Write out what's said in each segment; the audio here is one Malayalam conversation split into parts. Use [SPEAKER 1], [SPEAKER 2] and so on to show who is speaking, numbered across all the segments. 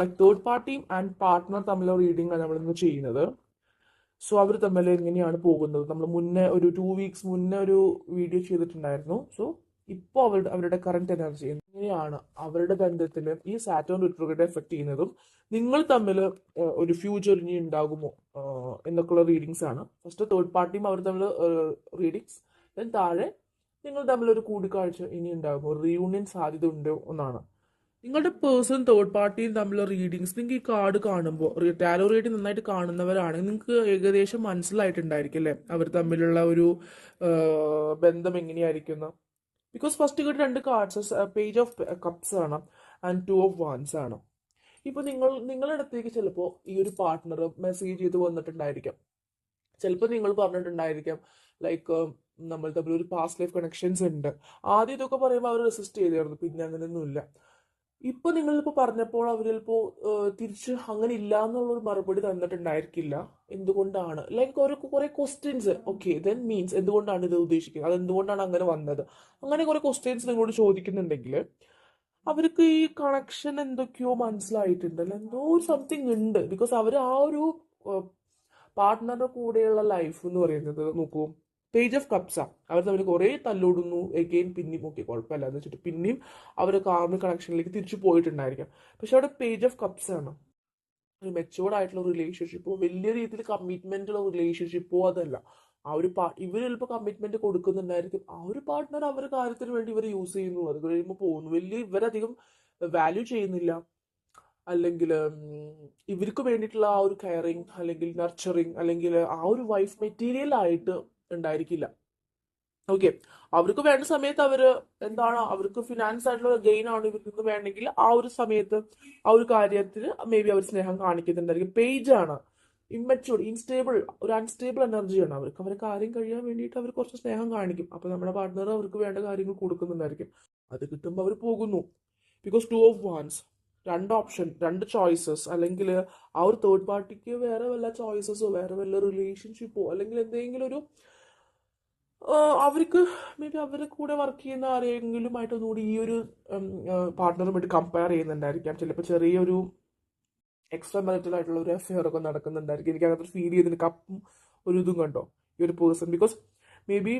[SPEAKER 1] ലൈക്ക് തേർഡ് പാർട്ടിയും ആൻഡ് പാർട്ട്ണർ തമ്മിലുള്ള റീഡിംഗാണ് നമ്മളിന്ന് ചെയ്യുന്നത്. സോ അവർ തമ്മിൽ എങ്ങനെയാണ് പോകുന്നത്? നമ്മൾ മുന്നേ ഒരു ടു വീക്സ് മുന്നേ ഒരു വീഡിയോ ചെയ്തിട്ടുണ്ടായിരുന്നു. സോ ഇപ്പോൾ അവരുടെ അവരുടെ കറണ്ട് എനർജി എങ്ങനെയാണ് അവരുടെ ബന്ധത്തിൽ ഈ സാറ്റോൺ റിട്രോഗ്രേഡ് എഫക്ട് ചെയ്യുന്നതും നിങ്ങൾ തമ്മിൽ ഒരു ഫ്യൂച്ചർ ഇനി ഉണ്ടാകുമോ എന്നൊക്കെയുള്ള റീഡിങ്സ് ആണ്. ഫസ്റ്റ് തേർഡ് പാർട്ടിയും അവർ തമ്മിൽ റീഡിങ്സ് ദെൻ താഴെ നിങ്ങൾ തമ്മിൽ ഒരു കൂടിക്കാഴ്ച ഇനി ഉണ്ടാകുമോ? റീയൂണിയൻ സാധ്യത ഉണ്ടോ എന്നാണ്. നിങ്ങളുടെ പേഴ്സൺ തേർഡ് പാർട്ടിയും തമ്മിലുള്ള റീഡിങ്സ് നിങ്ങൾക്ക് ഈ കാർഡ് കാണുമ്പോൾ ടാലോ റീഡിങ് നന്നായിട്ട് കാണുന്നവരാണെങ്കിൽ നിങ്ങൾക്ക് ഏകദേശം മനസ്സിലായിട്ടുണ്ടായിരിക്കും അല്ലേ? അവർ തമ്മിലുള്ള ഒരു ബന്ധം എങ്ങനെയായിരിക്കുന്ന ബിക്കോസ് ഫസ്റ്റ് കിട്ടിയ രണ്ട് കാർഡ്സ് പേജ് ഓഫ് കപ്സ് ആണ് ആൻഡ് ടു ഓഫ് വാൻസ് ആണ് ഇപ്പൊ നിങ്ങൾ നിങ്ങളുടെ അടുത്തേക്ക് ചിലപ്പോൾ ഈ ഒരു പാർട്ട്ണർ മെസ്സേജ് ചെയ്ത് വന്നിട്ടുണ്ടായിരിക്കാം. ചിലപ്പോൾ നിങ്ങൾ പറഞ്ഞിട്ടുണ്ടായിരിക്കാം ലൈക്ക് നമ്മൾ തമ്മിൽ ഒരു പാസ്റ്റ് ലൈഫ് കണക്ഷൻസ് ഉണ്ട്. ആദ്യം ഇതൊക്കെ പറയുമ്പോൾ അവർ റെസിസ്റ്റ് ചെയ്തായിരുന്നു. പിന്നെ അങ്ങനെയൊന്നുമില്ല. ഇപ്പൊ നിങ്ങളിപ്പോ പറഞ്ഞപ്പോൾ അവർ ചിലപ്പോ തിരിച്ച് അങ്ങനെ ഇല്ല എന്നുള്ളൊരു മറുപടി തന്നിട്ടുണ്ടായിരിക്കില്ല. എന്തുകൊണ്ടാണ്? ലൈക്ക് ഒരു കുറെ ക്വസ്റ്റ്യൻസ് ഓക്കെ ദെൻ മീൻസ് എന്തുകൊണ്ടാണ് ഇത് ഉദ്ദേശിക്കുന്നത്? അത് എന്തുകൊണ്ടാണ് അങ്ങനെ വന്നത്? അങ്ങനെ കുറെ ക്വസ്റ്റ്യൻസ് നിങ്ങളോട് ചോദിക്കുന്നുണ്ടെങ്കിൽ അവർക്ക് ഈ കണക്ഷൻ എന്തൊക്കെയോ മനസ്സിലായിട്ടുണ്ട്. അല്ല എന്തോ ഒരു സംതിങ് ഉണ്ട്. ബിക്കോസ് അവർ ആ ഒരു പാർട്ട്ണറുടെ കൂടെയുള്ള ലൈഫ് എന്ന് പറയുന്നത് നോക്കൂ. പേജ് ഓഫ് കപ്സ അവർ തമ്മിൽ കുറേ തല്ലോടുന്നു. എഗെയിൻ പിന്നെയും ഓക്കെ കുഴപ്പമില്ല. എന്ന് വെച്ചിട്ട് പിന്നെയും അവർ കാർമിക് കണക്ഷനിലേക്ക് തിരിച്ചു പോയിട്ടുണ്ടായിരിക്കാം. പക്ഷെ അവിടെ പേജ് ഓഫ് കപ്സ് ആണ്. ഒരു മെച്ചുവേർഡ് ആയിട്ടുള്ള റിലേഷൻഷിപ്പോ വലിയ രീതിയിൽ കമ്മിറ്റ്മെന്റ് ഉള്ള റിലേഷൻഷിപ്പോ അതല്ല. ആ ഒരു പാ ഇവർ ചിലപ്പോൾ കമ്മിറ്റ്മെന്റ് കൊടുക്കുന്നുണ്ടായിരിക്കും. ആ ഒരു പാർട്ട്ണർ അവരുടെ കാര്യത്തിന് വേണ്ടി ഇവർ യൂസ് ചെയ്യുന്നു. അത് കഴിയുമ്പോൾ പോകുന്നു. വലിയ ഇവരധികം വാല്യൂ ചെയ്യുന്നില്ല. അല്ലെങ്കിൽ ഇവർക്ക് വേണ്ടിയിട്ടുള്ള ആ ഒരു കെയറിങ് അല്ലെങ്കിൽ നർച്ചറിങ് അല്ലെങ്കിൽ ആ ഒരു വൈഫ് മെറ്റീരിയൽ ആയിട്ട് ഉണ്ടായിരിക്കില്ല. ഓക്കെ അവർക്ക് വേണ്ട സമയത്ത് അവർ എന്താണ് അവർക്ക് ഫിനാൻസ് ആയിട്ടുള്ള ഗെയിൻ ആണ് ഇവർക്ക് നിന്ന് വേണമെങ്കിൽ ആ ഒരു സമയത്ത് ആ ഒരു കാര്യത്തിന് മേ ബി അവർ സ്നേഹം കാണിക്കുന്നുണ്ടായിരിക്കും. പേജ് ആണ്. ഇമ്മച്ചൂർ ഇൻസ്റ്റേബിൾ ഒരു അൺസ്റ്റേബിൾ എനർജിയാണ് അവർക്ക്. അവരെ കാര്യം കഴിയാൻ വേണ്ടിയിട്ട് അവർ കുറച്ച് സ്നേഹം കാണിക്കും. അപ്പൊ നമ്മുടെ പാർട്ട്ണർ അവർക്ക് വേണ്ട കാര്യങ്ങൾ കൊടുക്കുന്നുണ്ടായിരിക്കും. അത് കിട്ടുമ്പോൾ അവർ പോകുന്നു. ബിക്കോസ് ടു ഓഫ് വാൻസ് രണ്ട് ഓപ്ഷൻ രണ്ട് ചോയ്സസ് അല്ലെങ്കിൽ ആ ഒരു തേർഡ് പാർട്ടിക്ക് വേറെ വല്ല ചോയ്സസോ വേറെ വല്ല റിലേഷൻഷിപ്പോ അല്ലെങ്കിൽ എന്തെങ്കിലും ഒരു അവർക്ക് മേ ബി അവരുടെ കൂടെ വർക്ക് ചെയ്യുന്ന ആരെങ്കിലും ആയിട്ട് ഒന്നുകൂടി ഈ ഒരു പാർട്ട്ണറുമായിട്ട് കമ്പയർ ചെയ്യുന്നുണ്ടായിരിക്കാം. ചിലപ്പോൾ ചെറിയൊരു എക്സ്ട്രാ മെറിറ്റൽ ആയിട്ടുള്ള ഒരു അഫെയർ ഒക്കെ നടക്കുന്നുണ്ടായിരിക്കും. എനിക്ക് അങ്ങനത്തെ ഫീൽ ചെയ്തതിന് കപ്പും ഒരു ഇതും കണ്ടോ? ഈ ഒരു പേഴ്സൺ ബിക്കോസ് മേ ബി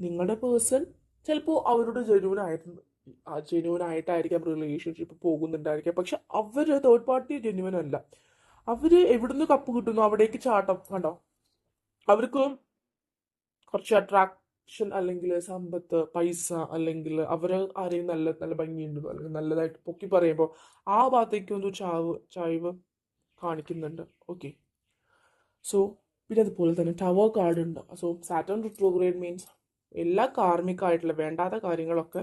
[SPEAKER 1] നിങ്ങളുടെ പേഴ്സൺ ചിലപ്പോൾ അവരോട് ജെനുവൻ ആയിരുന്നു ആ ജെനുവൻ ആയിട്ടായിരിക്കാം റിലേഷൻഷിപ്പ് പോകുന്നുണ്ടായിരിക്കാം. പക്ഷെ അവർ തേർഡ് പാർട്ടി ജെനുവൻ അല്ല. അവർ എവിടുന്ന് കപ്പ് കിട്ടുന്നു? അവിടേക്ക് ചാട്ടം കണ്ടോ? അവർക്ക് കുറച്ച് അട്രാക്ഷൻ അല്ലെങ്കിൽ സമ്പത്ത് പൈസ അല്ലെങ്കിൽ അവർ ആരെയും നല്ല നല്ല ഭംഗിയുണ്ട് അല്ലെങ്കിൽ നല്ലതായിട്ട് പൊക്കി പറയുമ്പോൾ ആ ഭാഗത്തേക്ക് ഒന്ന് ചാവ് ചായ്വ് കാണിക്കുന്നുണ്ട്. ഓക്കെ സോ പിന്നെ അതുപോലെ തന്നെ ടവർ കാർഡ് ഉണ്ട്. സോ സാറ്റൺ റിട്രോഗ്രേഡ് മീൻസ് എല്ലാ കാർമികമായിട്ടുള്ള വേണ്ടാത്ത കാര്യങ്ങളൊക്കെ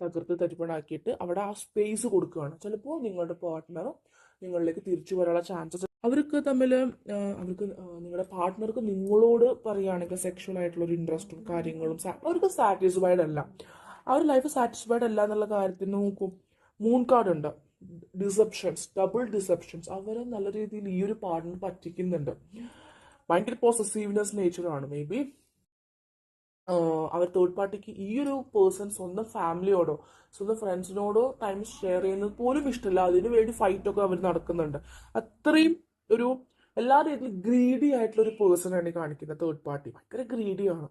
[SPEAKER 1] തകർത്ത് തരിപ്പണാക്കിയിട്ട് അവിടെ ആ സ്പേസ് കൊടുക്കുകയാണ്. ചിലപ്പോൾ നിങ്ങളുടെ പാർട്ട്ണർ നിങ്ങളിലേക്ക് തിരിച്ചു വരാനുള്ള ചാൻസസ് അവർക്ക് തമ്മിൽ അവർക്ക് നിങ്ങളുടെ പാർട്ട്ണർക്ക് നിങ്ങളോട് പറയുകയാണെങ്കിൽ സെക്ഷൽ ആയിട്ടുള്ള ഒരു ഇൻട്രസ്റ്റും കാര്യങ്ങളും അവർക്ക് സാറ്റിസ്ഫൈഡ് അല്ല. ആ ഒരു ലൈഫ് സാറ്റിസ്ഫൈഡ് അല്ല എന്നുള്ള കാര്യത്തിൽ നോക്കും. മൂൺ കാർഡ് ഉണ്ട്. ഡിസെപ്ഷൻസ് ഡബിൾ ഡിസെപ്ഷൻസ് അവരെ നല്ല രീതിയിൽ ഈ ഒരു പാർട്ട്ണർ പറ്റിക്കുന്നുണ്ട്. ഭയങ്കര പോസസീവ്നെസ് നേച്ചറാണ് മേ ബി അവർ തേർഡ് പാർട്ടിക്ക് ഈ ഒരു പേഴ്സൺ സ്വന്തം ഫാമിലിയോടോ സ്വന്തം ഫ്രണ്ട്സിനോടോ ടൈം ഷെയർ ചെയ്യുന്നത് പോലും ഇഷ്ടമില്ല അതിനു വേണ്ടി ഫൈറ്റൊക്കെ അവർ നടക്കുന്നുണ്ട്. അത്രയും ഒരു എല്ലാ രീതിയിലും ഗ്രീഡി ആയിട്ടുള്ള ഒരു പേഴ്സൺ ആണ് ഈ കാണിക്കുന്നത് തേർഡ് പാർട്ടി ഭയങ്കര ഗ്രീഡിയാണ്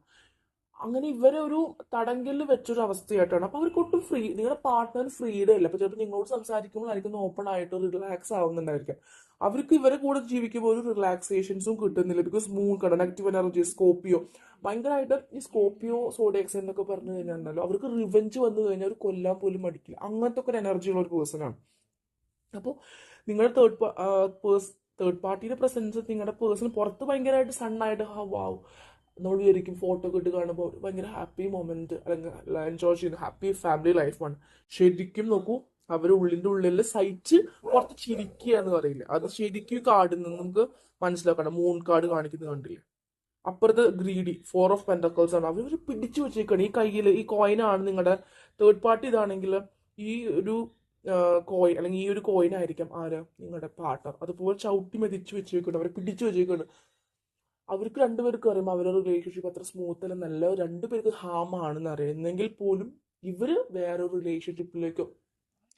[SPEAKER 1] അങ്ങനെ ഇവരെ ഒരു തടങ്കലിൽ വെച്ചൊരു അവസ്ഥയായിട്ടാണ്. അപ്പൊ അവർക്ക് ഒട്ടും ഫ്രീ നിങ്ങളുടെ പാർട്ട്ണർ ഫ്രീഡം ഇല്ല അപ്പൊ ചിലപ്പോൾ നിങ്ങളോട് സംസാരിക്കുമ്പോഴായിരിക്കും ഓപ്പൺ ആയിട്ട് റിലാക്സ് ആവുന്നുണ്ടായിരിക്കാം. അവർക്ക് ഇവരെ കൂടെ ജീവിക്കുമ്പോൾ ഒരു റിലാക്സേഷൻസും കിട്ടുന്നില്ല. Because moon connective energy Scorpio ഭയങ്കരമായിട്ട് ഈ സ്കോപ്പിയോ സോഡിയക്സ് എന്നൊക്കെ പറഞ്ഞു കഴിഞ്ഞാൽ അവർക്ക് റിവഞ്ച് വന്നു കഴിഞ്ഞാൽ അവർ കൊല്ലാൻ പോലും മടിക്കില്ല. അങ്ങനത്തെ ഒക്കെ ഒരു എനർജി ഉള്ള ഒരു പേഴ്സൺ ആണ്. അപ്പോൾ നിങ്ങളുടെ തേർഡ് പേഴ്സ് തേർഡ് പാർട്ടിയുടെ പ്രസൻസ് നിങ്ങളുടെ പേഴ്സൺ പുറത്ത് ഭയങ്കരമായിട്ട് സണ്ണായിട്ട് വാവ് നമ്മൾ വിചാരിക്കും ഫോട്ടോ ഒക്കെ ഇട്ട് കാണുമ്പോൾ ഭയങ്കര ഹാപ്പി മൊമെന്റ് അല്ലെങ്കിൽ എൻജോയ് ചെയ്യുന്ന ഹാപ്പി ഫാമിലി ലൈഫാണ് ശരിക്കും നോക്കൂ അവർ ഉള്ളിന്റെ ഉള്ളിൽ സഹിച്ച് പുറത്ത് ചിരിക്കുക എന്ന് പറയില്ല? അത് ശരിക്കും കാർഡിൽ നിന്ന് നമുക്ക് മനസ്സിലാക്കണം. മൂൺ കാർഡ് കാണിക്കുന്നത് കണ്ടില്ലേ? അപ്പുറത്ത് ഗ്രീഡി ഫോർ ഓഫ് പെന്റക്കൾസ് ആണ്. അവർ പിടിച്ചു വെച്ചേക്കാണ്. ഈ കയ്യിൽ ഈ കോയിനാണ് നിങ്ങളുടെ തേർഡ് പാർട്ടി ഇതാണെങ്കിൽ ഈ ഒരു കോയിൻ അല്ലെങ്കിൽ ഈ ഒരു കോയിൻ ആയിരിക്കാം ആര്? നിങ്ങളുടെ പാർട്ണർ അതുപോലെ ചവിട്ടി മെതിച്ച് വെച്ചേക്കുന്നുണ്ട് അവരെ പിടിച്ചു വെച്ചേക്കുന്നുണ്ട് അവർക്ക് രണ്ടുപേർക്കും അറിയുമ്പോൾ അവരുടെ റിലേഷൻഷിപ്പ് അത്ര സ്മൂത്ത് അല്ലെന്നല്ല രണ്ടുപേർക്ക് ഹാം ആണെന്ന് അറിയുന്നെങ്കിൽ പോലും ഇവർ വേറൊരു റിലേഷൻഷിപ്പിലേക്ക്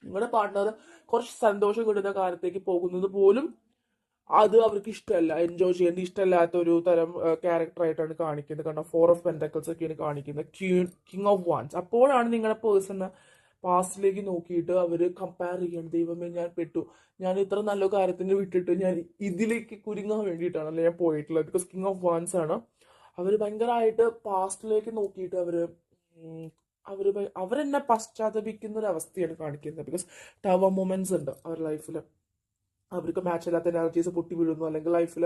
[SPEAKER 1] നിങ്ങളുടെ പാർട്ട്ണർ കുറച്ച് സന്തോഷം കിട്ടുന്ന കാലത്തേക്ക് പോകുന്നത് പോലും അത് അവർക്ക് ഇഷ്ടമല്ല. എൻജോയ് ചെയ്യേണ്ട ഇഷ്ടമല്ലാത്ത ഒരു തരം ക്യാരക്ടർ ആയിട്ടാണ് കാണിക്കുന്നത്. കാരണം ഫോർ ഓഫ് പെന്റക്കിൾസ് ഒക്കെയാണ് കാണിക്കുന്നത്. കിങ് ഓഫ് വാൻസ് അപ്പോഴാണ് നിങ്ങളുടെ പേഴ്സണ് പാസ്റ്റിലേക്ക് നോക്കിയിട്ട് അവർ കമ്പയർ ചെയ്യണം. ദൈവമേ ഞാൻ പെട്ടു. ഞാൻ ഇത്ര നല്ല കാര്യത്തിന് വിട്ടിട്ട് ഞാൻ ഇതിലേക്ക് കുരുങ്ങാൻ വേണ്ടിയിട്ടാണല്ലേ ഞാൻ പോയിട്ടുള്ളത്. ബിക്കോസ് കിങ് ഓഫ് വാൻസ് ആണ്. അവർ ഭയങ്കരമായിട്ട് പാസ്റ്റിലേക്ക് നോക്കിയിട്ട് അവർ അവർ അവരെന്നെ പശ്ചാത്തപിക്കുന്ന ഒരു അവസ്ഥയാണ് കാണിക്കുന്നത്. ബിക്കോസ് ടവർ മൊമെന്റ്സ് ഉണ്ട് അവരുടെ ലൈഫിൽ അവർക്ക് മാച്ച് അല്ലാത്ത എനർജീസ് പൊട്ടി വീഴുന്നു. അല്ലെങ്കിൽ ലൈഫിൽ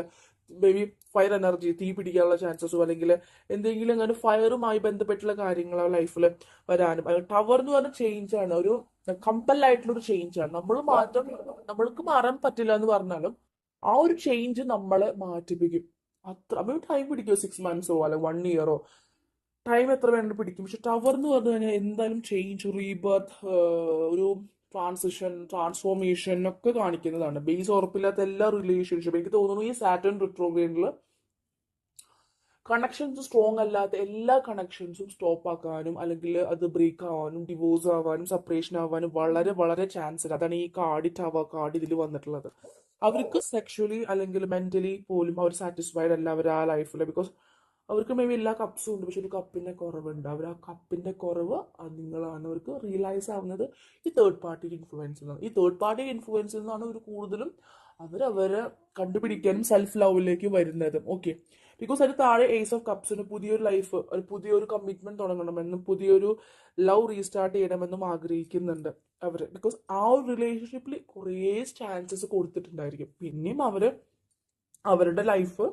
[SPEAKER 1] മേ ബി ഫയർ എനർജി തീ പിടിക്കാനുള്ള ചാൻസസും അല്ലെങ്കിൽ എന്തെങ്കിലും അങ്ങനെ ഫയറുമായി ബന്ധപ്പെട്ടുള്ള കാര്യങ്ങൾ ലൈഫിൽ വരാനും. ടവർ എന്ന് പറഞ്ഞ ചേഞ്ച് ആണ്. ഒരു കമ്പലായിട്ടുള്ള ഒരു ചേഞ്ച് ആണ്. നമ്മൾ മാറ്റം നമ്മൾക്ക് മാറാൻ പറ്റില്ല എന്ന് പറഞ്ഞാലും ആ ഒരു ചേഞ്ച് നമ്മളെ മാറ്റിപ്പിക്കും. അത്ര അപ്പോൾ ടൈം പിടിക്കുമോ സിക്സ് മന്ത്സോ അല്ലെങ്കിൽ വൺ ഇയറോ ടൈം എത്ര വേണമെങ്കിലും പിടിക്കും. പക്ഷെ ടവർ എന്ന് പറഞ്ഞു കഴിഞ്ഞാൽ എന്തായാലും ചേഞ്ച് റീബർത്ത് ഒരു ട്രാൻസിഷൻ ട്രാൻസ്ഫോർമേഷൻ ഒക്കെ കാണിക്കുന്നതാണ്. ബേസ് ഉറപ്പില്ലാത്ത എല്ലാ റിലേഷൻഷിപ്പും എനിക്ക് തോന്നുന്നു ഈ സാറ്റേൺ റിട്രോഗ്രേഡിൽ കണക്ഷൻസ് സ്ട്രോങ് അല്ലാത്ത എല്ലാ കണക്ഷൻസും സ്റ്റോപ്പ് ആക്കാനും അല്ലെങ്കിൽ അത് ബ്രേക്ക് ആവാനും ഡിവോഴ്സ് ആവാനും സെപ്പറേഷൻ ആവാനും വളരെ വളരെ ചാൻസ് ഉണ്ട് അതാണ് ഈ കാർഡ് ടവർ കാർഡ് ഇതിൽ വന്നിട്ടുള്ളത്. അവർക്ക് സെക്ഷലി അല്ലെങ്കിൽ മെന്റലി പോലും അവർ സാറ്റിസ്ഫൈഡ് അല്ല അവർ ആ ലൈഫിൽ ബിക്കോസ് അവർക്ക് മേ ബി എല്ലാ കപ്സും ഉണ്ട്. പക്ഷെ ഒരു കപ്പിന്റെ കുറവുണ്ട്. അവർ ആ കപ്പിന്റെ കുറവ് അത് നിങ്ങളാണ് അവർക്ക് റിയലൈസ് ആവുന്നത്. ഈ തേർഡ് പാർട്ടി ഇൻഫ്ലുവൻസിൽ നിന്നാണ് ഈ തേർഡ് പാർട്ടി ഇൻഫ്ലുവൻസിൽ നിന്നാണ് ഒരു കൂടുതലും അവരവരെ കണ്ടുപിടിക്കാനും സെൽഫ് ലവിലേക്ക് വരുന്നത്. ഓക്കെ ബിക്കോസ് അതിന് താഴെ ഏസ് ഓഫ് കപ്സിന് പുതിയൊരു ലൈഫ് ഒരു പുതിയൊരു കമ്മിറ്റ്മെന്റ് തുടങ്ങണമെന്നും പുതിയൊരു ലവ് റീസ്റ്റാർട്ട് ചെയ്യണമെന്നും ആഗ്രഹിക്കുന്നുണ്ട് അവർ ബിക്കോസ് ആ ഒരു റിലേഷൻഷിപ്പിൽ കുറേ ചാൻസസ് കൊടുത്തിട്ടുണ്ടായിരിക്കും. പിന്നെയും അവർ അവരുടെ ലൈഫ്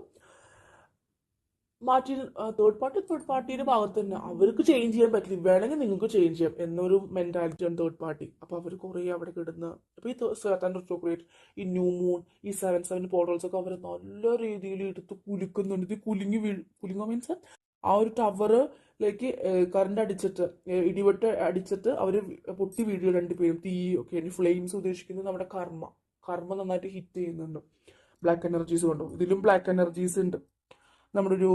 [SPEAKER 1] മാറ്റി തേർഡ് പാർട്ടി തേർഡ് പാർട്ടിയുടെ ഭാഗത്ത് തന്നെ അവർക്ക് ചേഞ്ച് ചെയ്യാൻ പറ്റില്ല. വേണമെങ്കിൽ നിങ്ങൾക്ക് ചേഞ്ച് ചെയ്യാം. എന്നൊരു മെന്റാലിറ്റിയാണ് തേർഡ് പാർട്ടി അപ്പോൾ അവർ കുറേ അവിടെ കിടന്ന് ഇപ്പൊ ഈ സെവൻ റിട്രോഗ്രേറ്റ് ഈ ന്യൂ മൂൺ ഈ സെവൻ സെവൻ പോർട്ടൽസ് ഒക്കെ അവർ നല്ല രീതിയിൽ എടുത്ത് കുലുക്കുന്നുണ്ട്. ഇത് കുലുങ്ങി വീ കുലുങ്ങ മീൻസ് ആ ഒരു ടവറിലേക്ക് കറണ്ട് അടിച്ചിട്ട് ഇടിവെട്ട് അടിച്ചിട്ട് അവർ പൊട്ടി വീഴുക രണ്ടുപേരും. തീ ഒക്കെ ഫ്ലെയിംസ് ഉദ്ദേശിക്കുന്നത് നമ്മുടെ കർമ്മ. കർമ്മ നന്നായിട്ട് ഹിറ്റ് ചെയ്യുന്നുണ്ട്. ബ്ലാക്ക് എനർജീസ് കൊണ്ടോ. ഇതിലും ബ്ലാക്ക് എനർജീസ് ഉണ്ട്. നമ്മുടെ ഒരു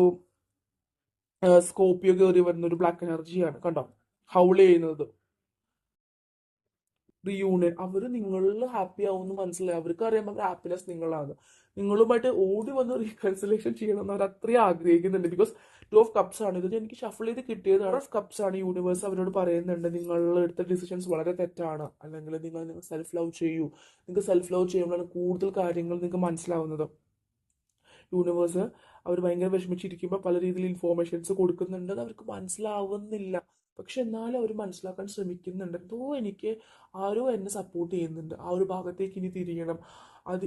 [SPEAKER 1] സ്കോപ്പിയോ കയറി വരുന്ന ഒരു ബ്ലാക്ക് എനർജിയാണ് കണ്ടോ? ഹൗൾ ചെയ്യുന്നത്. റിയൂണിയൻ അവർ നിങ്ങളിൽ ഹാപ്പി ആവുമെന്ന് മനസ്സിലായി. അവർക്ക് അറിയാം അവർ ഹാപ്പിനെസ് നിങ്ങളാണ്. നിങ്ങളുമായിട്ട് ഓടി വന്ന് റീകൺസിലേഷൻ ചെയ്യണമെന്ന് അവർ അത്രയും ആഗ്രഹിക്കുന്നുണ്ട്. ബിക്കോസ് ടു ഓഫ് കപ്സ് ആണ്. ഇത് എനിക്ക് ഷഫിൾ ചെയ്ത് കിട്ടിയത് ഓഫ് കപ്സ് ആണ്. യൂണിവേഴ്സ് അവരോട് പറയുന്നുണ്ട് നിങ്ങൾ എടുത്ത ഡിസിഷൻസ് വളരെ തെറ്റാണ്. അല്ലെങ്കിൽ നിങ്ങൾ നിങ്ങൾ സെൽഫ് ലവ് ചെയ്യൂ. നിങ്ങൾക്ക് സെൽഫ് ലവ് ചെയ്യുമ്പോഴാണ് കൂടുതൽ കാര്യങ്ങൾ നിങ്ങൾക്ക് മനസ്സിലാവുന്നത്. യൂണിവേഴ്സ് അവർ ഭയങ്കര വിഷമിച്ചിരിക്കുമ്പോൾ പല രീതിയിൽ ഇൻഫോർമേഷൻസ് കൊടുക്കുന്നുണ്ട് അത് അവർക്ക് മനസ്സിലാവുന്നില്ല. പക്ഷെ എന്നാലും അവർ മനസ്സിലാക്കാൻ ശ്രമിക്കുന്നുണ്ട്. എന്തോ എനിക്ക് ആരോ എന്നെ സപ്പോർട്ട് ചെയ്യുന്നുണ്ട്. ആ ഒരു ഭാഗത്തേക്ക് ഇനി തിരിയണം. അത്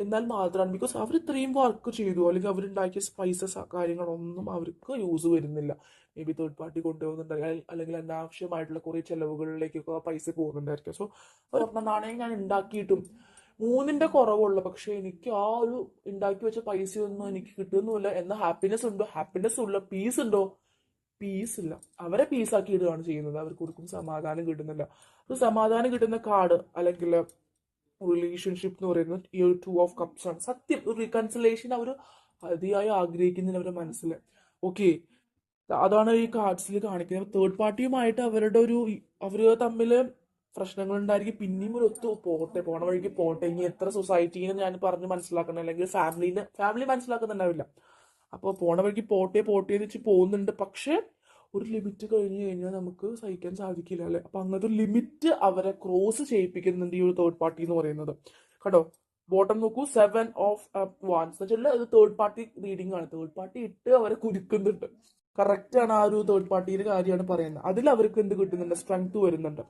[SPEAKER 1] എന്നാൽ മാത്രമാണ്. ബിക്കോസ് അവർ ഇത്രയും വർക്ക് ചെയ്തു. അല്ലെങ്കിൽ അവരുണ്ടാക്കിയ സ്പൈസസ് കാര്യങ്ങളൊന്നും അവർക്ക് യൂസ് വരുന്നില്ല. മേ ബി തേർഡ് പാർട്ടി കൊണ്ടുപോകുന്നുണ്ട് അല്ലെങ്കിൽ അനാവശ്യമായിട്ടുള്ള കുറേ ചെലവുകളിലേക്കൊക്കെ പൈസ പോകുന്നുണ്ടായിരിക്കും. സോ ഒരു നാണയം ഞാൻ ഉണ്ടാക്കിയിട്ടും മൂന്നിന്റെ കുറവുള്ള. പക്ഷെ എനിക്ക് ആ ഒരു ഉണ്ടാക്കി വെച്ച പൈസ പൈസയൊന്നും എനിക്ക് കിട്ടുന്നുമില്ല. എന്ന ഹാപ്പിനെസ് ഉണ്ടോ? ഹാപ്പിനെസ് ഉള്ള പീസ് ഉണ്ടോ? പീസ് ഇല്ല. അവരെ പീസ് ആക്കി ഇടുകയാണ് ചെയ്യുന്നത്. അവർക്ക് ഒരിക്കലും സമാധാനം കിട്ടുന്നില്ല. ഒരു സമാധാനം കിട്ടുന്ന കാർഡ് അല്ലെങ്കിൽ റിലേഷൻഷിപ്പ് എന്ന് പറയുന്നത് ഈ ഒരു ടു ഓഫ് കപ്സ് ആണ്. സത്യം ഒരു റീകൺസിലേഷൻ അവർ അതിയായി ആഗ്രഹിക്കുന്നില്ല അവരുടെ മനസ്സിൽ. ഓക്കെ അതാണ് ഈ കാർഡ്സിൽ കാണിക്കുന്നത്. തേർഡ് പാർട്ടിയുമായിട്ട് അവരുടെ ഒരു അവർ തമ്മിൽ പ്രശ്നങ്ങൾ ഉണ്ടായിരിക്കും പിന്നെയും ഒരു ഒത്തു പോട്ടെ പോണ വഴിക്ക് പോട്ടെ. ഇനി എത്ര സൊസൈറ്റീനെ ഞാൻ പറഞ്ഞ് മനസ്സിലാക്കണം? അല്ലെങ്കിൽ ഫാമിലിനെ ഫാമിലി മനസ്സിലാക്കുന്നുണ്ടാവില്ല. അപ്പോൾ പോണ വഴിക്ക് പോട്ടെ പോട്ടെ എന്ന് വെച്ച് പോകുന്നുണ്ട്. പക്ഷേ ഒരു ലിമിറ്റ് കഴിഞ്ഞു കഴിഞ്ഞാൽ നമുക്ക് സഹിക്കാൻ സാധിക്കില്ല അല്ലേ? അപ്പൊ അങ്ങനത്തെ ഒരു ലിമിറ്റ് അവരെ ക്രോസ് ചെയ്യിപ്പിക്കുന്നുണ്ട് ഈ ഒരു തേർഡ് പാർട്ടി എന്ന് പറയുന്നത്. കേട്ടോ ബോട്ടം നോക്കൂ സെവൻ ഓഫ് വാൻസ് എന്ന് വെച്ചാൽ തേർഡ് പാർട്ടി റീഡിംഗ് ആണ്. തേർഡ് പാർട്ടി ഇട്ട് അവരെ കുരുക്കുന്നുണ്ട്. കറക്റ്റ് ആണ് ആ ഒരു തേർഡ് പാർട്ടിയുടെ കാര്യമാണ് പറയുന്നത്. അതിൽ അവർക്ക് എന്ത് കിട്ടുന്നുണ്ട്? സ്ട്രെങ്ത് വരുന്നുണ്ട്.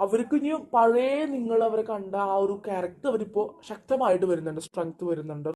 [SPEAKER 1] അവർക്ക് ഇനി പഴയ നിങ്ങൾ അവരെ കണ്ട ആ ഒരു ക്യാരക്ടർ അവരിപ്പോ ശക്തമായിട്ട് വരുന്നുണ്ട് സ്ട്രെങ്ത് വരുന്നുണ്ട്.